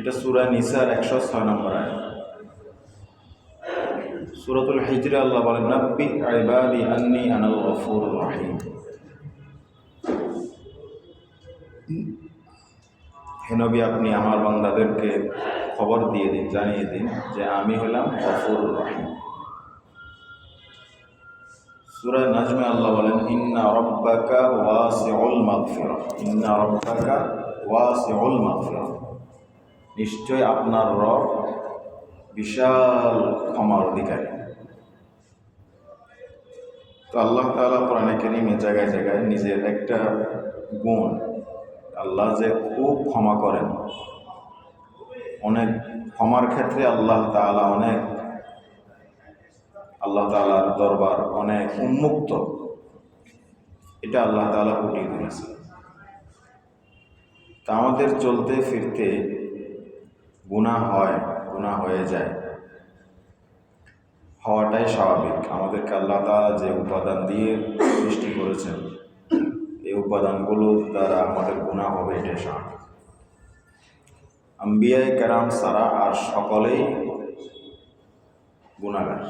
এটা সুরা নিসার একশো ছয় নম্বর আয় সুরতুল হিজরে আল্লাহ বলেন, নব্বি আইবাদি আন্নি আনাল গফুর রহিম। হে নবী, আপনি আমার বান্দাদেরকে খবর দিয়ে দিন, জানিয়ে দিন যে আমি হলাম গফুর রহিম। সূরা নাজমে আল্লাহ বলেন, ইন্না রব্বাকা ওয়াসিউল মাগফিরা ইন্না রব্বাকা ওয়াসিউল মাগফিরা নিশ্চয় আপনার রব বিশাল ক্ষমার অধিকারী। তো আল্লাহ তাআলা কোরআনে কারিমে জায়গায় জায়গায় নিজের একটা গুণ, আল্লাহ যে খুব ক্ষমা করেন। অনেক ক্ষমার ক্ষেত্রে আল্লাহ তাআলা অনেক, আল্লাহ তালার দরবার অনেক উন্মুক্ত। এটা আল্লাহ তালা ফুটিয়ে দিয়েছে তা আমাদের চলতে ফিরতে গুণা হয় গুণা হয়ে যায়। হওয়াটাই স্বাভাবিক। আমাদেরকে আল্লাহ তালা যে উপাদান দিয়ে সৃষ্টি করেছেন, এই উপাদানগুলো দ্বারা আমাদের গুণা হবে, এটাই স্বাভাবিক। আম্বিয়ায় কেরাম সারা আর সকলেই গুণাগার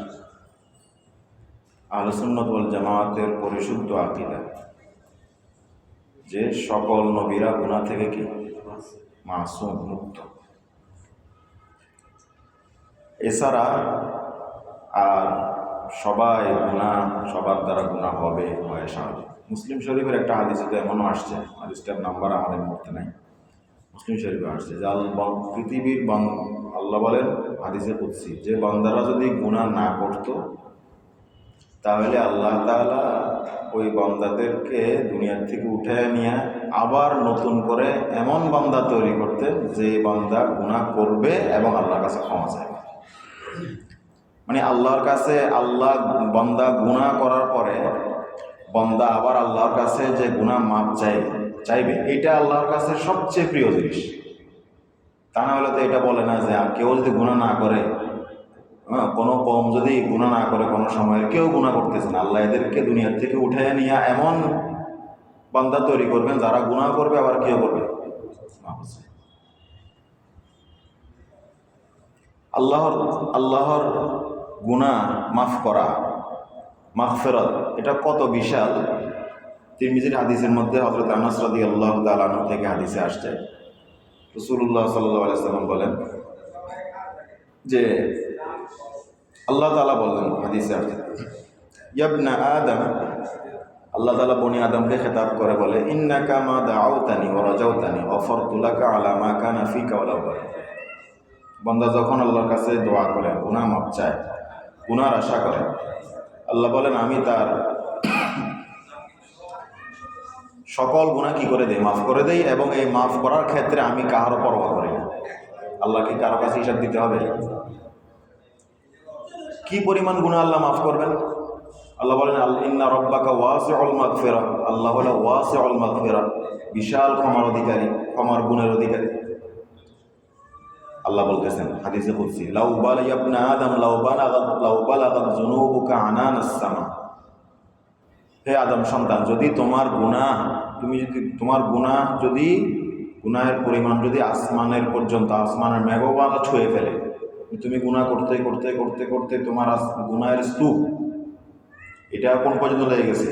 আলোসুন্নত ওয়াল জামায়াতের পরিশুদ্ধ আকিদা। যে সকল নবীরা গুণা থেকে কি? মাসুম, মুক্ত। এছাড়া আর সবাই গুণা, সবার দ্বারা গুণা হবে হয় স্বাভাবিক মুসলিম শরীফের একটা হাদিসে এমনও আসছে, হাদিসটার নাম্বার আমাদের মধ্যে নাই। মুসলিম শরীফে আসছে যে আল্লাহ পৃথিবীর আল্লাহ বলেন হাদিসে কুৎসি যে বান্দারা যদি গুণা না করতো, তাহলে আল্লাহ তাআলা ওই বান্দাদেরকে দুনিয়ার থেকে উঠে নিয়ে আবার নতুন করে এমন বান্দা তৈরি করতেন যে বান্দা গুনাহ করবে এবং আল্লাহর কাছে ক্ষমা চাইবে। মানে আল্লাহর কাছে আল্লাহ বন্দা গুনাহ করার পরে বন্দা আবার আল্লাহর কাছে যে গুনাহ মাপ চাই, চাইবে, এটা আল্লাহর কাছে সবচেয়ে প্রিয় জিনিস। তা না হলে তো এটা বলে না যে কেউ যদি গুনাহ না করে হ্যাঁ কোনো কম যদি গুণা না করে কোনো সময়ের, কেউ গুণা করতেছে না। আল্লাহ এদেরকে দুনিয়ার থেকে উঠে নিয়ে এমন বান্দা তৈরি করবেন যারা গুণা করবে, আবার কেউ করবে আল্লাহর আল্লাহর গুণা মাফ করা মাফ ফেরত এটা কত বিশাল। তিরমিজির হাদিসের মধ্যে হজরত আনাস রাদি আল্লাহ তালানো থেকে হাদিসে আসছে। রসুল্লাহ সাল্লাহ আলাইসাল্লাম বলেন যে, আল্লাহ তালা বললেন হাদিসে আসছে ইয়াবনা আদম আল্লাহ তালা বনি আদমকে খেতাব করে বলে, ইন্নাকা মা দাউতানি ও রাজাউতানি অফর তুলাকা আলা মা কানা ফিকা ওলা বন্দা যখন আল্লাহর কাছে দোয়া করে, গুনাহ মাপ চায় গুনার আশা করে, আল্লাহ বলেন, আমি তার সকল গুণা কি করে দেই? মাফ করে দেই এবং এই মাফ করার ক্ষেত্রে আমি কাহারও পরোয়া করি না। আল্লাহকে কারও কাছে হিসাব দিতে হবে? কি পরিমাণ গুণা আল্লাহ মাফ করবেন? আল্লাহ বলেন ইন্না রব্বাকা ওয়াসে অল মাগফেরা আল্লাহ হলো ওয়াসে অল মাগফেরা বিশাল ক্ষমার অধিকারী, ক্ষমার গুণের অধিকারী। আল্লাহ বলতেছেন, হাদিসে বলছি লাউবাল ইয়াবনা আদম লাউবাল লাউবাল আগাদ জুনুবুকা আনান সামা। হে আদম সন্তান, যদি তোমার গুনাহ, তুমি যদি, তোমার গুনাহ যদি, গুনাহের পরিমাণ যদি আসমানের পর্যন্ত, আসমানের মেঘবালা ছুঁয়ে ফেলে, তুমি গুনাহ করতে করতে করতে করতে তোমার গুনাহের স্তূপ, এটা কোন পর্যন্ত লেগে গেছে?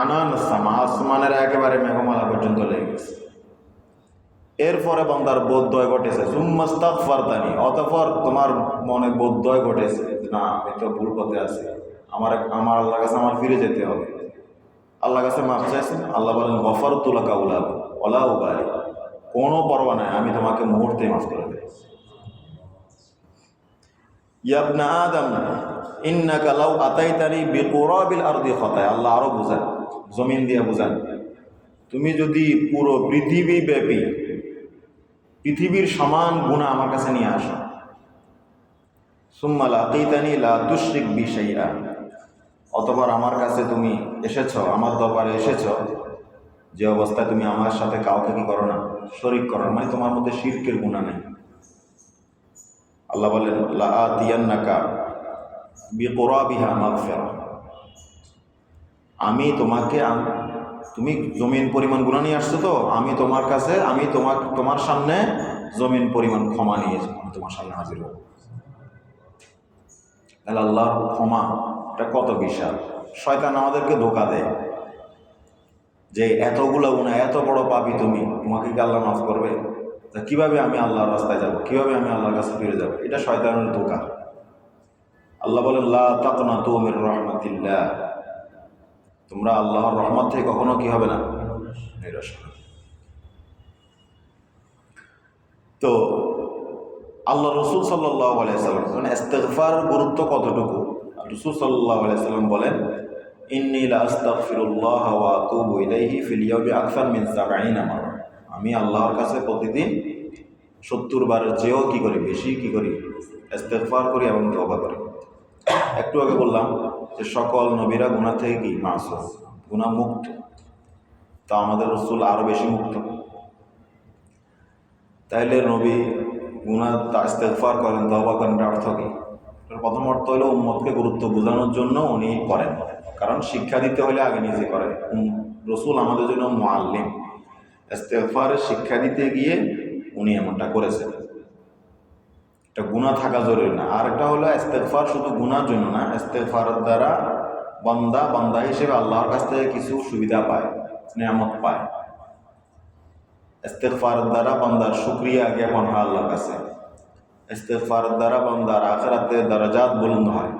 আনান সামা, আসমানের একেবারে মেঘমালা পর্যন্ত লেগে গেছে। এরপরে বন্দার বোধদয় ঘটেছে। সুম্মাস্তাক ফারদানি অতঃপর তোমার মনে বোধদয় ঘটেছে না, আমি তো ভুল পথে আছি। আমার আমার আল্লাহ কাছে আমার ফিরে যেতে হবে। আল্লাহ কাছে মাফ চাইছেন, আল্লাহ বলেন গফার তুলাকা উলাব ওলা উবাই কোনো পরোয়া নাই, আমি তোমাকে মুহূর্তে মাফ করে দেব। ইয়াবনা আদম, ইন্নাকা লাউ আতাইতানি বিকুরাবিল আরদি খতায়। আল্লাহ আরও বুঝান, জমিন দিয়ে বুঝান। তুমি যদি পুরো পৃথিবী ব্যাপী পৃথিবীর সমান গুণা আমার কাছে নিয়ে আসো। সুম্মা লাকিতানি লা তুশরিক বিশাইয়া অতবার আমার কাছে তুমি এসেছ, আমার দরবারে এসেছ। যে অবস্থায় তুমি আমার সাথে কাউকে কি করো না, শরিক করো না মানে তোমার মধ্যে শিরকের গুণা নেই। আল্লাহ বলেন, লা দিয়ান্নাকা বিকরাবিহা মাগফিরা। আমি তোমাকে তুমি জমিন পরিমাণ গুণা নিয়ে আসছো তো, আমি তোমার কাছে, আমি তোমার তোমার সামনে জমিন পরিমাণ ক্ষমা নিয়ে আমি তোমার সামনে হাজির হব। আল্লাহর ক্ষমা, এটা কত বিশাল? শয়তান আমাদেরকে ধোকা দেয়। যে এতগুলো গুণা, এত বড় পাবি তুমি, তোমাকে কি আল্লাহ মাফ করবে? তা কীভাবে আমি আল্লাহর রাস্তায় যাব? কীভাবে আমি আল্লাহর কাছে ফিরে যাব? এটা শয়তানের ধোকা। আল্লাহ বলেন, লা তাকনা তুমির রহমতিল্লাহ। তোমরা আল্লাহর রহমত থেকে কখনো কি হবে না? নিরাশ তো আল্লাহ রসুল সাল্লাহ আলাইসাল্লাম মানে ইস্তেগফার গুরুত্ব কতটুকু? রসুল সাল্লাহ আলাইসাল্লাম বলেন, ইন্নি লা আস্তাগফিরুল্লাহ ওয়া আতুবু ইলাইহি ফিল ইয়াউমি আকসার মিন 70 মাররা আমি আল্লাহর কাছে প্রতিদিন সত্তর বারের চেয়েও কি করি, বেশি কি করি? ইস্তেগফার করি এবং তওবা করি। একটু আগে বললাম যে সকল নবীরা গুনাহ থেকে কি? মাসুম। গুনাহ মুক্ত। তা আমাদের রসুল আরও বেশি মুক্ত। তাইলে নবী গুনাহ তা ইস্তেগফার করেন, তওবা করেন অর্থ কি? প্রথম অর্থ হলো উম্মতকে গুরুত্ব বোঝানোর জন্য উনি করেন। কারণ শিক্ষা দিতে হলে আগে নিজে করে। রসুল আমাদের জন্য মোয়াল্লিম। ইস্তেগফারের শিক্ষা দিতে গিয়ে উনি এমনটা করেছেন। এটা গুণা থাকা জরুরি না। আর একটা হলো ইস্তেগফার শুধু গুনার জন্য না, ইস্তেগফারের দ্বারা বান্দা বান্দা হিসেবে আল্লাহর কাছ থেকে কিছু সুবিধা পায়, নিয়ামত পায়। ইস্তেগফারের দ্বারা বান্দার শুক্রিয়া জ্ঞাপন হয় আল্লাহর কাছে। ইস্তেগফারের দ্বারা বান্দার আখেরাতে দারাজাত বুলন্দ হয়।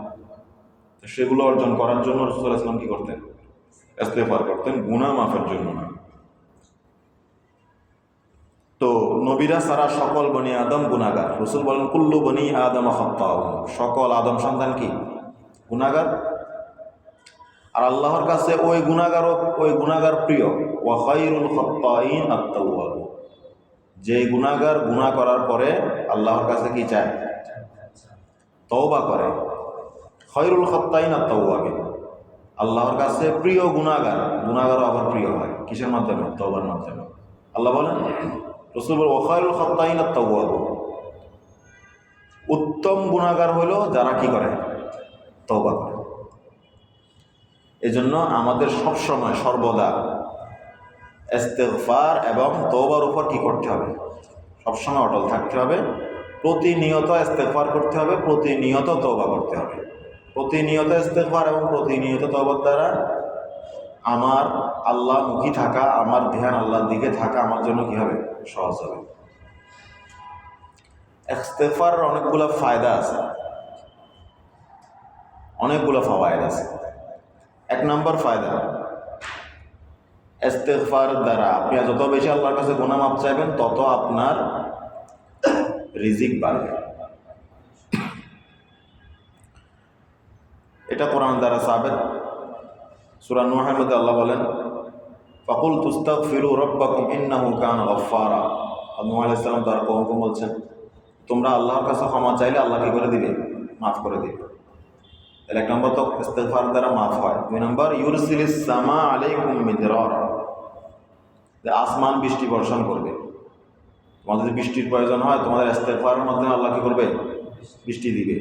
তো সেগুলো অর্জন করার জন্য রসুল ইসলাম কি করতেন? ইস্তেগফার করতেন, গুনাহ মাফের জন্য না। তো নবীরা সারা সকল বনি আদম গুনাগার রসুল বলেন, কুল্লু বনি আদম খত্তাউ সকল আদম সন্তান কি? গুনাগার আর আল্লাহর কাছে ওই গুনাগার ওই গুনাগার প্রিয়। ওয়াখাইরুল খত্তাইন আত্মাউয়াব যে গুনাগার গুনাহ করার পরে আল্লাহর কাছে কি চায়? তওবা করে। খৈরুল খত্তাইন আত্মাউয়াবিন আল্লাহর কাছে প্রিয় গুনাগার গুনাগারও আবার প্রিয় হয়। কিসের মাধ্যমে? তওবার মাধ্যমে। আল্লাহ বলেন উত্তম গুণাগার হলো যারা কি করে? তওবা করে। এজন্য আমাদের সব সময় সর্বদা এস্তেফার এবং তওবার উপর কি করতে হবে? সবসময় অটল থাকতে হবে। প্রতিনিয়ত ইস্তেগফার করতে হবে, প্রতিনিয়ত তওবা করতে হবে। প্রতিনিয়ত ইস্তেগফার এবং প্রতিনিয়ত তওবার দ্বারা আমার আল্লাহ মুখী থাকা, আমার ধ্যান আল্লাহর দিকে থাকা আমার জন্য কি হবে সহজ হবে? ইস্তেফার অনেকগুলো ফায়দা আছে। অনেকগুলো ফাওয়ায়দ আছে। এক নম্বর ফায়দা ইস্তেগফার দ্বারা আপনি যত বেশি আল্লাহর কাছে গুনাহ মাপ চাইবেন, তত আপনার রিজিক বাড়বে। এটা কোরআন দ্বারা সাবেত। সূরা নূহের আল্লাহ বলেন, ফাকুল তুস্তাগফিরু রাব্বাকুম ইন্নাহু কানা গফফারা। নূহ আলাইহিস সালাম তার কওমকে বলছেন, তোমরা আল্লাহর কাছে ক্ষমা চাইলে আল্লাহ কি করে দিবে? মাফ করে দিবে। তাহলে এক নম্বর তো ইস্তেগফার দ্বারা মাফ হয়। দুই নম্বর ইউরসিলিস সামা আলাইকুম মিদরারা। আসমান বৃষ্টি বর্ষণ করবে। তোমাদের যদি বৃষ্টির প্রয়োজন হয়, তোমাদের ইস্তেগফারের মাধ্যমে আল্লাহ কি করবে? বৃষ্টি দিবে।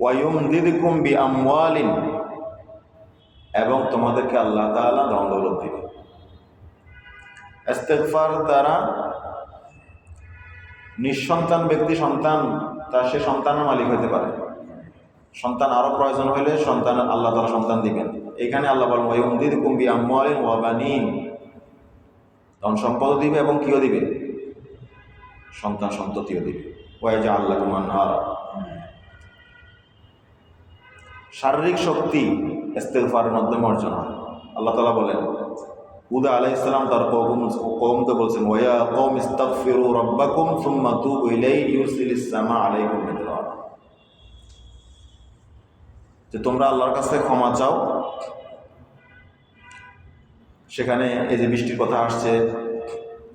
ওয়ায়ুমদিদকুম বি আমওয়ালিন এবং তোমাদেরকে আল্লাহ তাআলা ধন দৌলত দিবে। ইস্তেগফার দ্বারা নিঃসন্তান ব্যক্তি সন্তান তার সে সন্তানের মালিক হতে পারে। সন্তান আরও প্রয়োজন হলে সন্তান আল্লাহ তাআলা সন্তান দিবেন। এখানে আল্লাহ বলেন, ওয়ায়ুমদিদকুম বি আমওয়ালিন ওয়া বানিন। ধন সম্পদ দিবে এবং কিও দিবে? সন্তান সন্ততিও দিবে। ওয়াইজা আল্লাহ কুমান শারীরিক শক্তি ইস্তেগফারের মাধ্যমে অর্জন হয়। আল্লাহ তালা বলেন উদা আলাইসালাম তার কৌম কৌমকে বলছেন, ওয়া কৌম ইস্তাগফিরু রাব্বাকুম সুম্মা ইলাইহি ইউরসিলিস সামা আলাইকুম যে তোমরা আল্লাহর কাছ থেকে ক্ষমা চাও। সেখানে এই যে বৃষ্টির কথা আসছে,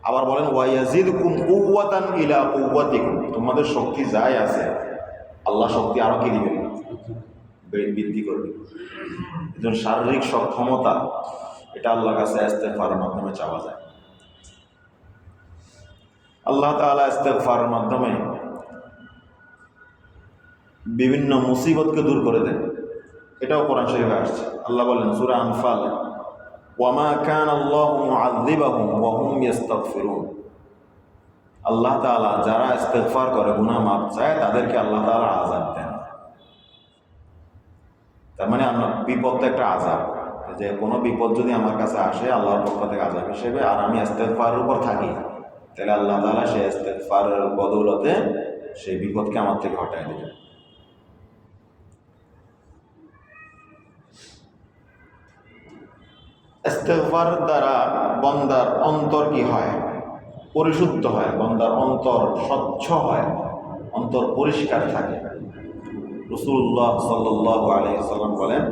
আবার বলেন ওয়াইয়াজিদকুম কুওয়াতান ইলা কুওয়াতিকুম। তোমাদের শক্তি যাই আছে, আল্লাহ শক্তি আরও কি দিবেন? বৃদ্ধি করবে। একজন শারীরিক সক্ষমতা, এটা আল্লাহর কাছে ইস্তেগফারের মাধ্যমে চাওয়া যায়। আল্লাহ তাআলা ইস্তেগফারের মাধ্যমে বিভিন্ন মুসিবতকে দূর করে দেন। এটাও কোরআন শরীফে আসছে। আল্লাহ বলেন, সূরা আনফাল, ওয়ামা কান আল্লাহ মুআযিবাহুম আল্লাহ তাআলা যারা ইস্তেগফার করে, গুনাহ মাপ চায়, তাদেরকে আল্লাহ তাআলা আযাব দেন। তার মানে আমরা বিপদ তো একটা আযাব। যে কোনো বিপদ যদি আমার কাছে আসে, আল্লাহর পক্ষ থেকে আযাব হিসেবে, আর আমি ইস্তেগফারের উপর থাকি, তাহলে আল্লাহ তাআলা সেই ইস্তেগফারের বদৌলতে সেই বিপদকে আমার থেকে হটাই দেবে দ্বারা বন্দার অন্তর কি হয়? পরিশুদ্ধ হয়, বন্দার অন্তর স্বচ্ছ হয়, অন্তর পরিষ্কার থাকে। রসুল্লাহ সাল্লাহ আলাইসাল্লাম বলেন,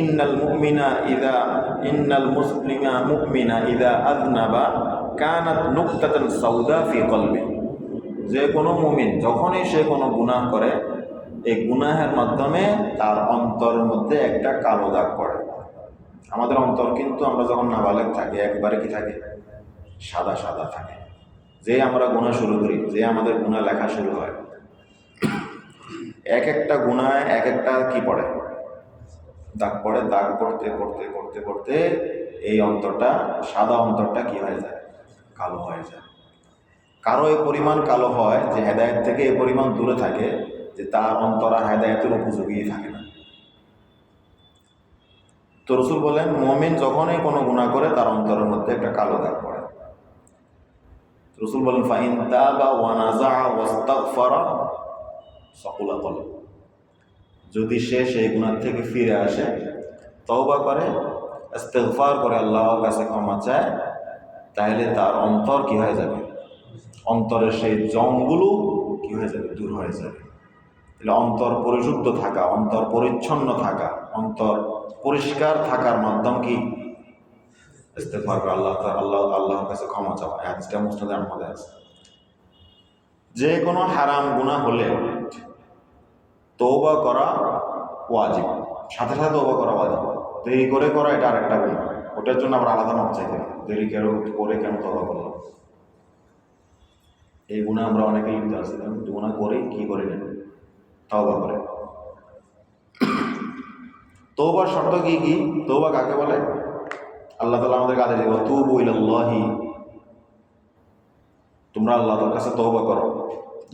ইন্নাল মুমিনা ইদা, ইন্নাল মুসলিমা মুমিনা ইদা আদনাবা কানাত নুকতাতান সাউদা ফি কলবি। যে কোনো মুমিন যখনই সে কোনো গুনাহ করে, এই গুনাহের মাধ্যমে তার অন্তরের মধ্যে একটা কালো দাগ পড়ে। আমাদের অন্তর কিন্তু আমরা যখন নাবালেক থাকি, একবারে কি থাকে? সাদা সাদা থাকে। যে আমরা গুণা শুরু করি, যে আমাদের গুণা লেখা শুরু হয় এক একটা গুণায় এক একটা কি পড়ে? দাগ পড়ে, দাগ পড়তে পড়তে পড়তে পড়তে এই অন্তরটা, সাদা অন্তরটা কি হয়ে যায়? কালো হয়ে যায়। কারও এই পরিমাণ কালো হয় যে হেদায়ত থেকে এই পরিমাণ দূরে থাকে, যে তার অন্তরা হেদায়তের উপযোগী থাকে না। তো রসুল বলেন, মমিন যখনই কোনো গুণা করে, তার অন্তরের মধ্যে একটা কালো দাগ পড়ে। রসুল বলেন, ফাইন বা ওয়ানাজা ওয়াস্তাগফারা সকুলা কলব যদি সে সেই গুণার থেকে ফিরে আসে, তওবা করে, ইস্তেগফার করে আল্লাহর কাছে ক্ষমা চায়, তাহলে তার অন্তর কি হয়ে যাবে? অন্তরের সেই জমগুলো কি হয়ে যাবে? দূর হয়ে যাবে। তাহলে অন্তর পরিশুদ্ধ থাকা, অন্তর পরিচ্ছন্ন থাকা, অন্তর পরিষ্কার থাকার মাধ্যম কি? ইস্তেফার করে আল্লাহ আল্লাহ, আল্লাহর কাছে ক্ষমা চাওয়া। হাদিসটা মুসনাদ আহমদে আছে। যে কোনো হারাম গুনাহ হলে তৌবা করা ওয়াজিব। সাথে সাথে তৌবা করা ওয়াজিব। দেরি করে করা এটা আরেকটা গুণা ওটার জন্য আবার আলাদা মাপ চাইতে দেরি কেন, করে কেন তৌবা করলাম? এই গুণা আমরা অনেকে লিপ্ত আছি। গুণা করে, কি করে নেন তওবা করে। তৌবার শর্ত কি কি? তৌবা কাকে বলে? আল্লাহ তালা আমাদের কাছে তুবু ইলাল্লাহি। তোমরা আল্লাহ তার কাছে তৌবা করো।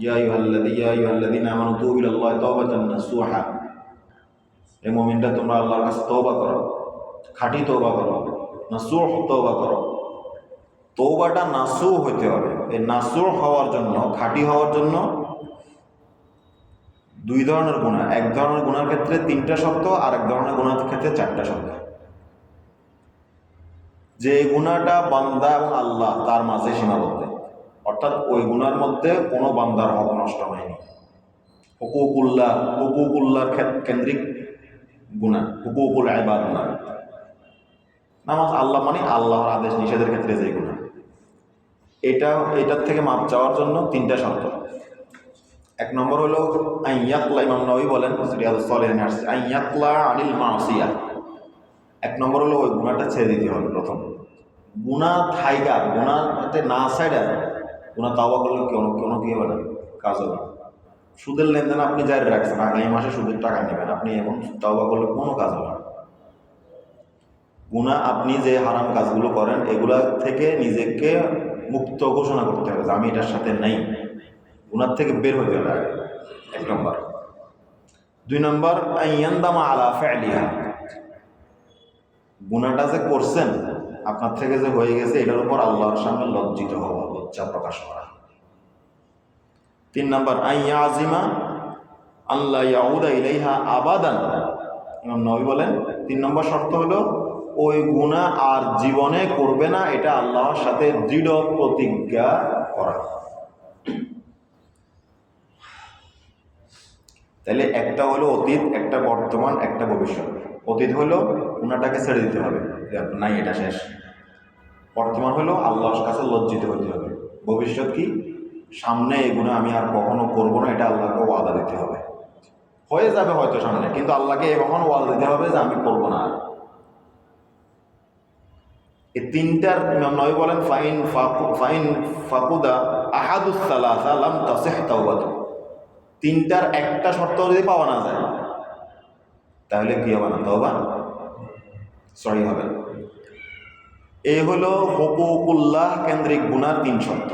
ইয়া আইয়ুহাল্লাযী ইয়া আইয়ুহাল্লাযীনা আমানু তুবু ইলাল্লাহি তাওবাতান নাসুহা এই মুমিনটা তোমরা আল্লাহর কাছে করো। খাঁটি তৌবা করো। নাসুহ তৌবা করো। তৌবাটা নাসুহ হইতে হবে। এই নাসুহ হওয়ার জন্য, খাঁটি হওয়ার জন্য দুই ধরনের গুণা এক ধরনের গুণার ক্ষেত্রে তিনটা শব্দ আর এক ধরনের গুণার ক্ষেত্রে চারটা শব্দ যে গুণাটা বান্দা এবং আল্লাহ তার মাঝে সীমাবদ্ধ। অর্থাৎ ওই গুণার মধ্যে কোনো বান্দার হক নষ্ট হয়নি। হুকুকুল্লাহ হুকুকুল্লাহর ক্ষেত- কেন্দ্রিক গুণা, হুকুকুল আইবাদ না নামাজ আল্লাহ মানে আল্লাহর আদেশ, নিষেধের ক্ষেত্রে যে গুণা। এটা, এটার থেকে মাপ চাওয়ার জন্য তিনটা শর্ত। এক নম্বর হলো আইয়াকলা ইমাম নবী বলেন আইয়াকলা আনিল মাসিয়া। এক নম্বর হলো, ওই গুণাটা ছেড়ে দিতে হবে প্রথম। গুণা থাইকা গুণাতে না সাইডা গুণা তাওবা করলে কোনো কোনো কি হবে না কাজ হবে সুদের লেনদেন আপনি জারি রাখছেন, আগামী মাসে সুদের টাকা নেবেন। আপনি এখন তাওবা করলে কোনো কাজ হবে না। গুণা আপনি যে হারাম কাজগুলো করেন, এগুলা থেকে নিজেকে মুক্ত ঘোষণা করতে হবে যে আমি এটার সাথে নেই। গুনার থেকে বের হয়ে আগে। এক নম্বর। দুই নম্বর আলা ফেলিহা। গুনাটা যে করছেন আপনার থেকে যে হয়ে গেছে, এটার উপর আল্লাহর সামনে লজ্জিত হওয়া লজ্জা প্রকাশ করা। তিন নম্বর আইয়া আজিমা আল্লাহ ইয়াউদা ইলাইহা আবাদান। ইমাম নবী বলেন, তিন নম্বর শর্ত হলো, ওই গুণা আর জীবনে করবে না, এটা আল্লাহর সাথে দৃঢ় প্রতিজ্ঞা করা। তাহলে একটা হলো অতীত, একটা বর্তমান, একটা ভবিষ্যৎ। অতীত হলো গুণাটাকে ছেড়ে দিতে হবে। নাই, এটা শেষ। বর্তমান হলো আল্লাহর কাছে লজ্জিত হতে হবে। ভবিষ্যৎ কি? সামনে এই গুণা আমি আর কখনো করব না, এটা আল্লাহকে ওয়াদা দিতে হবে। হয়ে যাবে হয়তো সামনে, কিন্তু আল্লাহকে কখন ওয়াদা দিতে হবে যে আমি করব না আর। এই তিনটার নবী বলেন, ফাইন ফাইন ফাকুদা আহাদুস সালাসা লাম তাসিহ তিনটার একটা শর্ত যদি পাওয়া না যায়, তাহলে কি হবে না? তওবা? সরি হবে না। এই হলো হকুকুল্লাহ কেন্দ্রিক গুণার তিন শর্ত।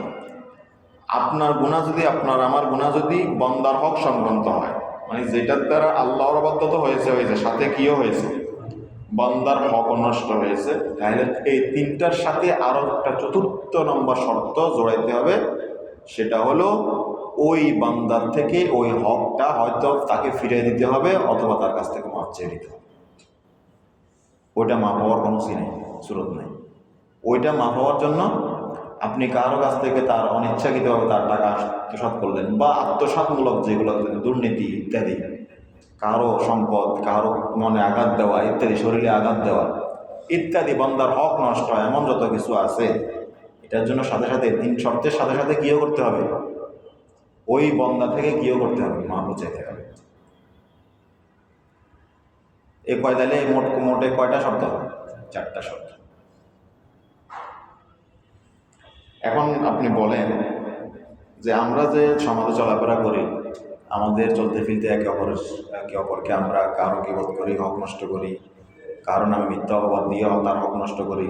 আপনার গুণা যদি আপনার, আমার গুণা যদি বন্দার হক সংক্রান্ত হয় মানে যেটার দ্বারা আল্লাহর অবাধ্যত হয়েছে হয়েছে, সাথে কিও হয়েছে, বন্দার হক নষ্ট হয়েছে, তাহলে এই তিনটার সাথে আরও একটা চতুর্থ নম্বর শর্ত জোড়াইতে হবে, সেটা হলো ওই বান্দার থেকে ওই হকটা হয়তো তাকে ফিরিয়ে দিতে হবে অথবা তার কাছ থেকে মাপ চেয়ে দিতে হবে। ওইটা মাপ হওয়ার কোনো সি নেই, সুরত নেই। ওইটা মাপ হওয়ার জন্য আপনি কারও কাছ থেকে তার অনিচ্ছাকৃতভাবে তার টাকা আত্মসাৎ করলেন বা আত্মসাৎমূলক যেগুলো দুর্নীতি ইত্যাদি, কারও সম্পদ, কারও মনে আঘাত দেওয়া, ইত্যাদি, শরীরে আঘাত দেওয়া, ইত্যাদি, বন্দার হক নষ্ট হয়, এমন যত কিছু আছে, এটার জন্য সাথে সাথে তিন শর্তের সাথে সাথে কিও করতে হবে। ওই বন্দা থেকে কিও করতে হবে, মা বুঝাইতে হবে এই কয় তাহলে মোট, মোটে কয়টা শর্ত? চারটা শর্ত। এখন আপনি বলেন যে আমরা যে সমাজে চলাফেরা করি, আমাদের চলতে ফিরতে একে অপরের, একে অপরকে আমরা কারও কিবোধ করি হক নষ্ট করি, কারও নামে মিথ্যা অপবাদ দিয়ে তার হক নষ্ট করি,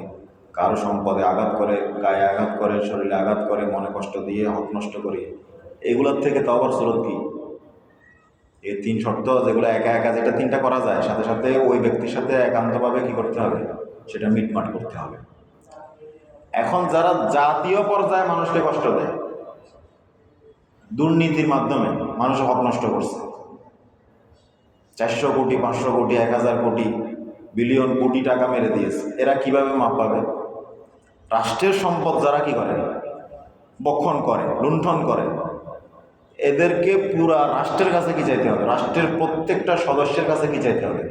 কারও সম্পদে আঘাত করে, গায়ে আঘাত করে, শরীরে আঘাত করে, মনে কষ্ট দিয়ে হক নষ্ট করি, এগুলোর থেকে তো আবার স্রোত কি? এই তিন শর্ত যেগুলো একা একা যেটা তিনটা করা যায়, সাথে সাথে ওই ব্যক্তির সাথে একান্তভাবে কি করতে হবে? সেটা মিটমাট করতে হবে। এখন যারা জাতীয় পর্যায়ে মানুষকে কষ্ট দেয়, দুর্নীতির মাধ্যমে মানুষ হক নষ্ট করছে। চারশো কোটি, পাঁচশো কোটি, এক হাজার কোটি, বিলিয়ন কোটি টাকা মেরে দিয়েছে। এরা কীভাবে মাপ পাবে? রাষ্ট্রের সম্পদ যারা কি করে? বক্ষণ করে, লুণ্ঠন করে। এদেরকে পুরা রাষ্ট্রের কাছে কি চাইতে হবে? রাষ্ট্রের প্রত্যেকটা সদস্যের কাছে কি চাইতে হবে?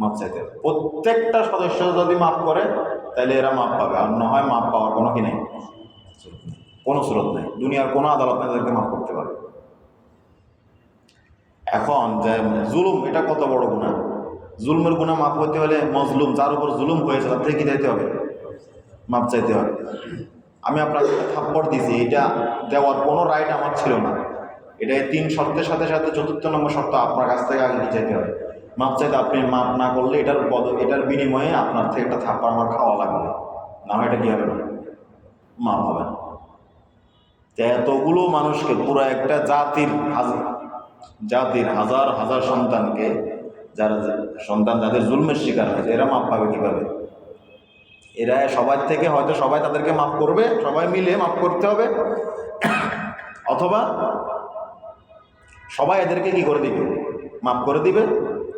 মাপ চাইতে হবে। প্রত্যেকটা সদস্য যদি মাপ করে তাহলে এরা মাপ পাবে। আর না হয় মাপ পাওয়ার কোনো কি নেই? কোনো স্রোত নেই। দুনিয়ার কোনো আদালত না এদেরকে মাফ করতে পারবে এখন যে জুলুম, এটা কত বড় গুণা? জুলুমের গুণা মাফ করতে হলে মজলুম, যার উপর জুলুম হয়েছে, তার থেকে কি চাইতে হবে। মাপ চাইতে হবে। আমি আপনাকে থাপ্পড় দিয়েছি, এটা দেওয়ার কোনো রাইট আমার ছিল না। এটা তিন শর্তের সাথে সাথে চতুর্থ নম্বর শর্ত, আপনার কাছ থেকে আগে চাইতে হবে। মাপ চাইতে আপনি মাপ না করলে এটার বদ, এটার বিনিময়ে আপনার থেকে একটা থাপ্পড় আমার খাওয়া লাগবে। না হয় এটা কী হবে? মাপ হবে। না তো এতগুলো মানুষকে, পুরো একটা জাতির জাতির হাজার হাজার সন্তানকে, যারা সন্তান যাদের জুলমের শিকার হয়েছে, এরা মাপ পাবে কীভাবে? এরা সবার থেকে হয়তো সবাই তাদেরকে মাফ করবে, সবাই মিলে মাফ করতে হবে। অথবা সবাই এদেরকে কি করে দিবে? মাফ করে দিবে?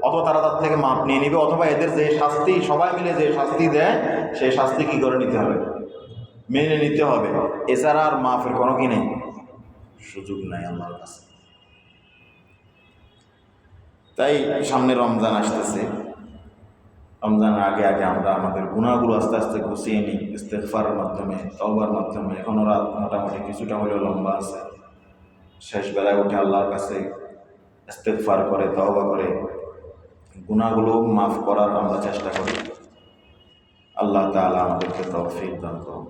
অথবা তারা তার থেকে মাপ নিয়ে নিবে, অথবা এদের যে শাস্তি, সবাই মিলে যে শাস্তি দেয়, সেই শাস্তি কি করে নিতে হবে? মেনে নিতে হবে। এছাড়া আর মাফের কোনো কি নেই? সুযোগ নাই আল্লাহর কাছে। তাই সামনে রমজান আসতেছে। রমজানের আগে আগে আমরা আমাদের গুণাগুলো আস্তে আস্তে গুছিয়ে নিই ইস্তেফার মাধ্যমে, তওবার মাধ্যমে। এখনও রাত মোটামুটি কিছুটা হলেও লম্বা আছে। শেষ বেলায় উঠে আল্লাহর কাছে ইস্তেকফার করে, তওবা করে গুণাগুলো মাফ করার আমরা চেষ্টা করি। আল্লাহ তাআলা আমাদেরকে তৌফিক দান করুন।